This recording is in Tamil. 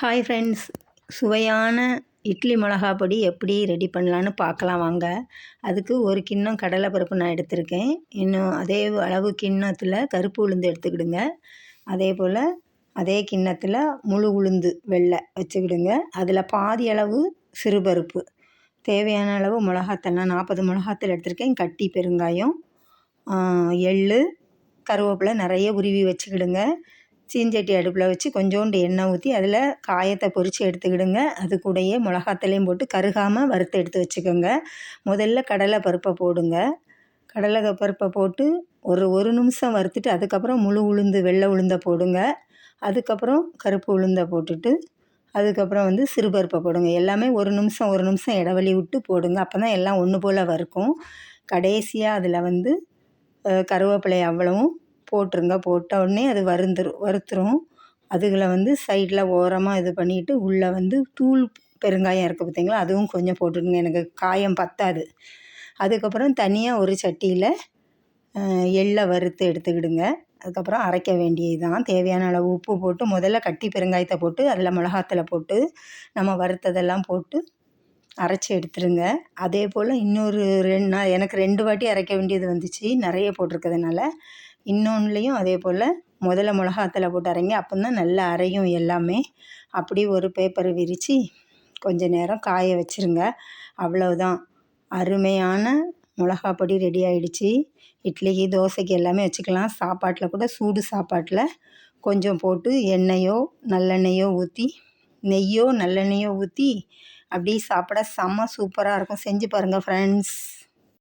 ஹாய் ஃப்ரெண்ட்ஸ் சுவையான இட்லி மிளகா பொடி எப்படி ரெடி பண்ணலான்னு பார்க்கலாம் வாங்க. அதுக்கு ஒரு கிண்ணம் கடலை பருப்பு நான் எடுத்திருக்கேன். இன்னும் அதே அளவு கிண்ணத்தில் கருப்பு உளுந்து எடுத்துக்கிடுங்க. அதே போல் அதே கிண்ணத்தில் முழு உளுந்து வெள்ளை வச்சுக்கிடுங்க. அதில் பாதி அளவு சிறுபருப்பு. தேவையான அளவு மிளகாத்தல் நான் நாற்பது மிளகாத்தல் எடுத்திருக்கேன். கட்டி பெருங்காயம் எள் கருவேப்பிலை நிறைய உருவி வச்சுக்கிடுங்க. சீஞ்சட்டி அடுப்பில் வச்சு கொஞ்சோண்டு எண்ணெய் ஊற்றி அதில் காயத்தை பொறித்து எடுத்துக்கிடுங்க. அது கூடயே மிளகாத்தலையும் போட்டு கருகாமல் வறுத்து எடுத்து வச்சுக்கோங்க. முதல்ல கடலை பருப்பை போடுங்க. கடலை பருப்பை போட்டு ஒரு ஒரு நிமிஷம் வறுத்துட்டு அதுக்கப்புறம் முழு உளுந்து வெள்ளை உளுந்தை போடுங்க. அதுக்கப்புறம் கருப்பு உளுந்தை போட்டுட்டு அதுக்கப்புறம் வந்து சிறுபருப்பை போடுங்க. எல்லாமே ஒரு நிமிஷம் ஒரு நிமிஷம் இடைவெளி விட்டு போடுங்க. அப்போ தான் எல்லாம் ஒன்று போல் வறுக்கும். கடைசியாக அதில் வந்து கருவேப்பிலை அவ்வளவும். போட்டுருங்க போட்ட உடனே அது வருந்துரும் வறுத்துரும் அதுகளை வந்து சைடில் ஓரமாக இது பண்ணிவிட்டு உள்ளே வந்து தூள் பெருங்காயம் இருக்குது பார்த்தீங்களா? அதுவும் கொஞ்சம் போட்டுடுங்க எனக்கு காயம் பத்தாது. அதுக்கப்புறம் தனியாக ஒரு சட்டியில் எள்ளை வறுத்து எடுத்துக்கிடுங்க. அதுக்கப்புறம் அரைக்க வேண்டியது தான் தேவையான அளவு உப்பு போட்டு முதல்ல கட்டி பெருங்காயத்தை போட்டு அதில் மிளகாத்தலை போட்டு நம்ம வறுத்ததெல்லாம் போட்டு அரைச்சி எடுத்துருங்க. அதே போல் இன்னொரு ரெண்டு நான் எனக்கு ரெண்டு வாட்டி அரைக்க வேண்டியது வந்துச்சு. நிறைய போட்டிருக்கிறதுனால இன்னொன்றுலையும் அதே போல் முதல்ல மிளகாத்தலை போட்டு அரைங்க. அப்போ தான் நல்லா அரையும் எல்லாமே. அப்படி ஒரு பேப்பரை விரித்து கொஞ்ச நேரம் காய வச்சுருங்க. அவ்வளவுதான். அருமையான மிளகா பொடி ரெடி ஆகிடுச்சி இட்லிக்கு தோசைக்கு எல்லாமே வச்சுக்கலாம். சாப்பாட்டில் கூட சூடு சாப்பாட்டில் கொஞ்சம் போட்டு எண்ணெயோ நல்லெண்ணெயோ ஊற்றி நெய்யோ நல்லெண்ணெயோ ஊற்றி அப்படியே சாப்பிட செம்ம சூப்பராக இருக்கும். செஞ்சு பாருங்கள் ஃப்ரெண்ட்ஸ்